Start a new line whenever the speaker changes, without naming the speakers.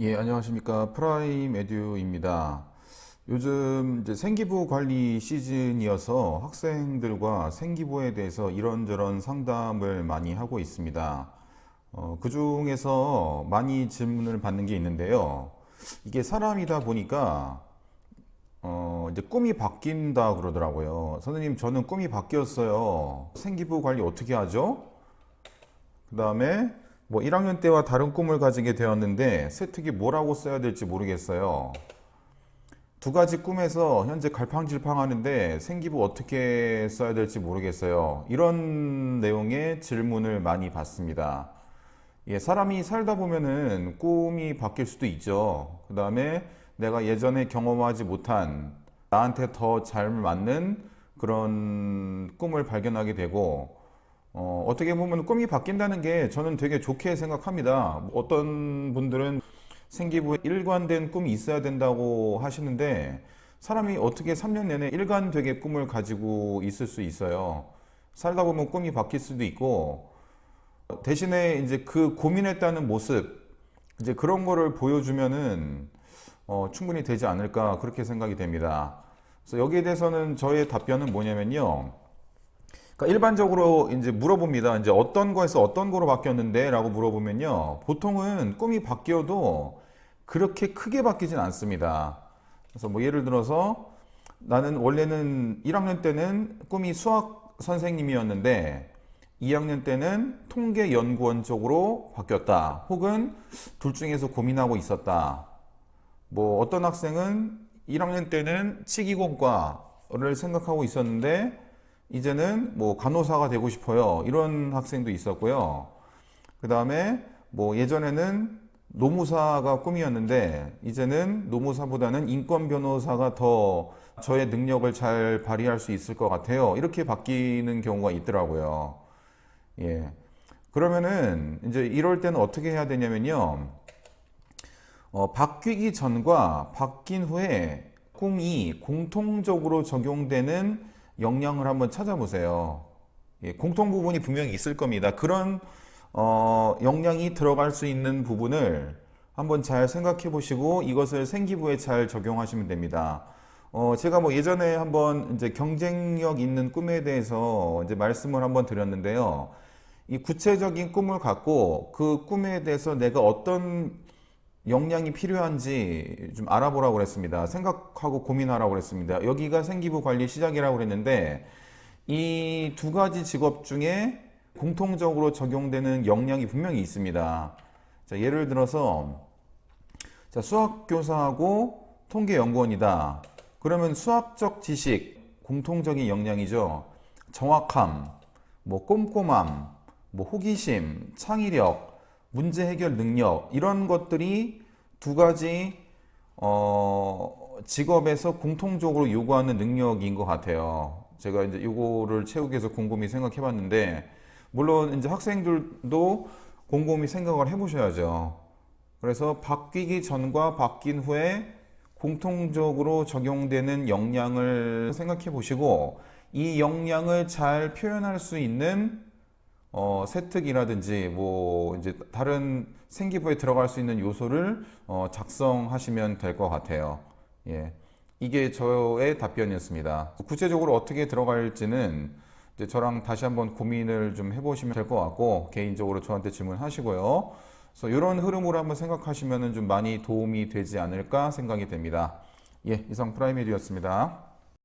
예, 안녕하십니까. 프라임 에듀입니다. 요즘 이제 생기부 관리 시즌이어서 학생들과 생기부에 대해서 이런저런 상담을 많이 하고 있습니다. 어, 그 중에서 많이 질문을 받는 게 있는데요. 이게 사람이다 보니까 어, 이제 꿈이 바뀐다 그러더라고요. 선생님, 저는 꿈이 바뀌었어요. 생기부 관리 어떻게 하죠? 그 다음에 뭐 1학년 때와 다른 꿈을 가지게 되었는데 세특이 뭐라고 써야 될지 모르겠어요. 두 가지 꿈에서 현재 갈팡질팡하는데 생기부 어떻게 써야 될지 모르겠어요. 이런 내용의 질문을 많이 받습니다. 예, 사람이 살다 보면은 꿈이 바뀔 수도 있죠. 그 다음에 내가 예전에 경험하지 못한 나한테 더 잘 맞는 그런 꿈을 발견하게 되고 어, 어떻게 보면 꿈이 바뀐다는 게 저는 되게 좋게 생각합니다. 어떤 분들은 생기부에 일관된 꿈이 있어야 된다고 하시는데 사람이 어떻게 3년 내내 일관되게 꿈을 가지고 있을 수 있어요. 살다 보면 꿈이 바뀔 수도 있고 대신에 이제 그 고민했다는 모습 이제 그런 거를 보여주면은 어, 충분히 되지 않을까 그렇게 생각이 됩니다. 그래서 여기에 대해서는 저의 답변은 뭐냐면요. 그러니까 일반적으로 이제 물어봅니다. 이제 어떤 거에서 어떤 거로 바뀌었는데? 라고 물어보면요. 보통은 꿈이 바뀌어도 그렇게 크게 바뀌진 않습니다. 그래서 뭐 예를 들어서 나는 원래는 1학년 때는 꿈이 수학 선생님이었는데 2학년 때는 통계 연구원 쪽으로 바뀌었다. 혹은 둘 중에서 고민하고 있었다. 뭐 어떤 학생은 1학년 때는 치기공과를 생각하고 있었는데 이제는 뭐 간호사가 되고 싶어요. 이런 학생도 있었고요. 그 다음에 뭐 예전에는 노무사가 꿈이었는데 이제는 노무사보다는 인권 변호사가 더 저의 능력을 잘 발휘할 수 있을 것 같아요. 이렇게 바뀌는 경우가 있더라고요. 예. 그러면은 이제 이럴 때는 어떻게 해야 되냐면요. 어, 바뀌기 전과 바뀐 후에 꿈이 공통적으로 적용되는 역량을 한번 찾아보세요. 예, 공통 부분이 분명히 있을 겁니다. 그런 어, 역량이 들어갈 수 있는 부분을 한번 잘 생각해 보시고 이것을 생기부에 잘 적용하시면 됩니다. 어, 제가 뭐 예전에 한번 이제 경쟁력 있는 꿈에 대해서 이제 말씀을 한번 드렸는데요. 이 구체적인 꿈을 갖고 그 꿈에 대해서 내가 어떤 역량이 필요한지 좀 알아보라고 그랬습니다. 생각하고 고민하라고 그랬습니다. 여기가 생기부 관리 시작이라고 그랬는데 이 두 가지 직업 중에 공통적으로 적용되는 역량이 분명히 있습니다. 자, 예를 들어서 자, 수학교사하고 통계연구원이다. 그러면 수학적 지식, 공통적인 역량이죠. 정확함, 뭐 꼼꼼함, 뭐 호기심, 창의력, 문제 해결 능력 이런 것들이 두 가지 어, 직업에서 공통적으로 요구하는 능력인 것 같아요. 제가 이제 이거를 채우기 위해서 곰곰이 생각해 봤는데 물론 이제 학생들도 곰곰이 생각을 해 보셔야죠. 그래서 바뀌기 전과 바뀐 후에 공통적으로 적용되는 역량을 생각해 보시고 이 역량을 잘 표현할 수 있는 어, 세특이라든지 뭐 이제 다른 생기부에 들어갈 수 있는 요소를 어, 작성하시면 될 것 같아요. 예. 이게 저의 답변이었습니다. 구체적으로 어떻게 들어갈지는 이제 저랑 다시 한번 고민을 좀 해보시면 될 것 같고 개인적으로 저한테 질문하시고요. 그래서 이런 흐름으로 한번 생각하시면 좀 많이 도움이 되지 않을까 생각이 됩니다. 예, 이상 프라이메리였습니다.